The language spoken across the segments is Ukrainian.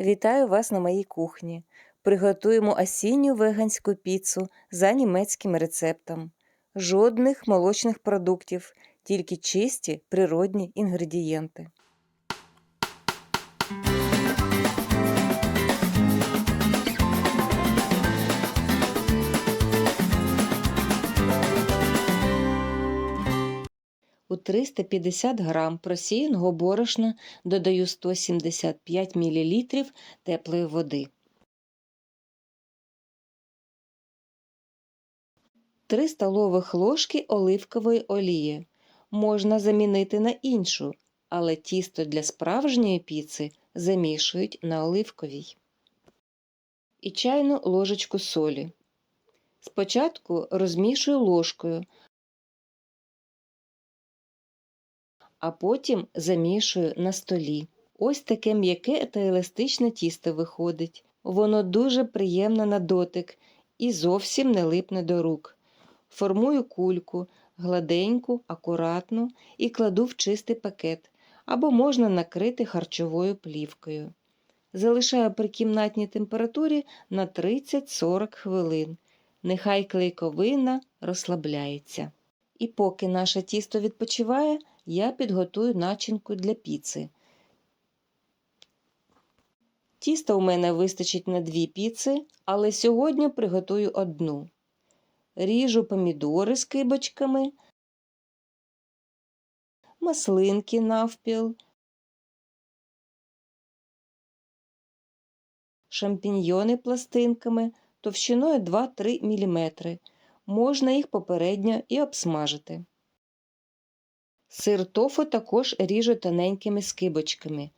Вітаю вас на моїй кухні. Приготуємо осінню веганську піцу за німецьким рецептом. Жодних молочних продуктів, тільки чисті природні інгредієнти. 350 грам просіяного борошна додаю 175 мл теплої води. 3 столових ложки оливкової олії. Можна замінити на іншу, але тісто для справжньої піци замішують на оливковій. І чайну ложечку солі. Спочатку розмішую ложкою, а потім замішую на столі. Ось таке м'яке та еластичне тісто виходить. Воно дуже приємне на дотик і зовсім не липне до рук. Формую кульку, гладеньку, акуратну і кладу в чистий пакет або можна накрити харчовою плівкою. Залишаю при кімнатній температурі на 30-40 хвилин. Нехай клейковина розслабляється. І поки наше тісто відпочиває, я підготую начинку для піци. Тіста у мене вистачить на дві піци, але сьогодні приготую одну. Ріжу помідори з кибочками, маслинки навпіл, шампіньйони пластинками товщиною 2-3 мм. Можна їх попередньо і обсмажити. Сир тофу також ріжу тоненькими скибочками.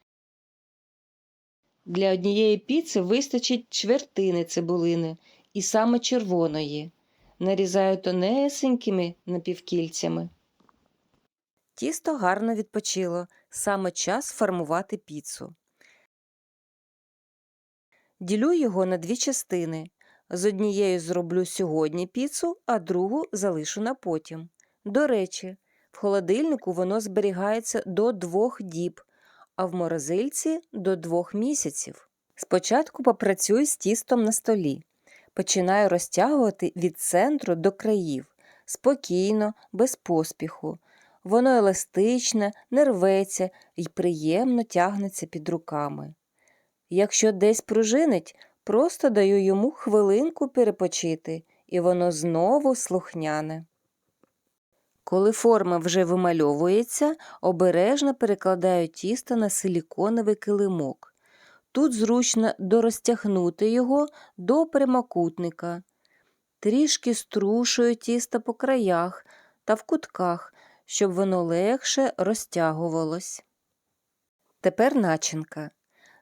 Для однієї піци вистачить чвертини цибулини і саме червоної. Нарізаю тонесенькими напівкільцями. Тісто гарно відпочило. Саме час формувати піцу. Ділю його на дві частини. З однією зроблю сьогодні піцу, а другу залишу на потім. До речі, в холодильнику воно зберігається до двох діб, а в морозильці до двох місяців. Спочатку попрацюю з тістом на столі. Починаю розтягувати від центру до країв, спокійно, без поспіху. Воно еластичне, не рветься і приємно тягнеться під руками. Якщо десь пружинить, просто даю йому хвилинку перепочити, і воно знову слухняне. Коли форма вже вимальовується, обережно перекладаю тісто на силіконовий килимок. Тут зручно дорозтягнути його до прямокутника. Трішки струшую тісто по краях та в кутках, щоб воно легше розтягувалось. Тепер начинка.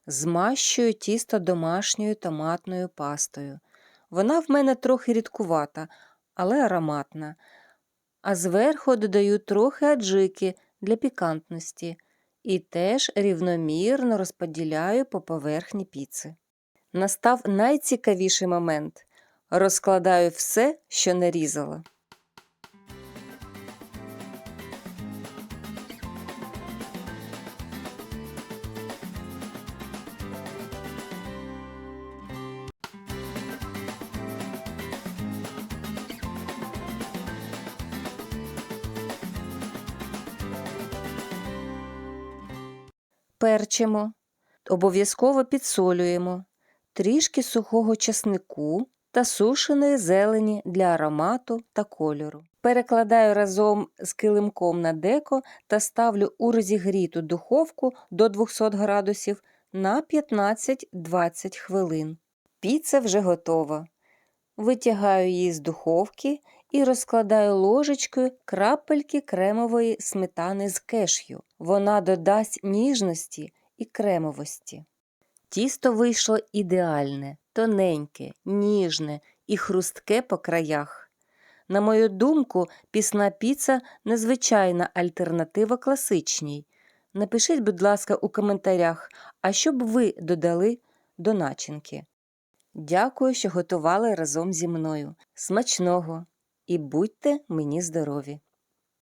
Змащую тісто домашньою томатною пастою. Вона в мене трохи рідкувата, але ароматна. А зверху додаю трохи аджики для пікантності і теж рівномірно розподіляю по поверхні піци. Настав найцікавіший момент. Розкладаю все, що нарізала. Перчимо, обов'язково підсолюємо, трішки сухого часнику та сушеної зелені для аромату та кольору. Перекладаю разом з килимком на деко та ставлю у розігріту духовку до 200 градусів на 15-20 хвилин. Піца вже готова. Витягаю її з духовки і розкладаю ложечкою крапельки кремової сметани з кешю. Вона додасть ніжності і кремовості. Тісто вийшло ідеальне, тоненьке, ніжне і хрустке по краях. На мою думку, пісна піца незвичайна альтернатива класичній. Напишіть, будь ласка, у коментарях, а що б ви додали до начинки. Дякую, що готували разом зі мною. Смачного! І будьте мені здорові!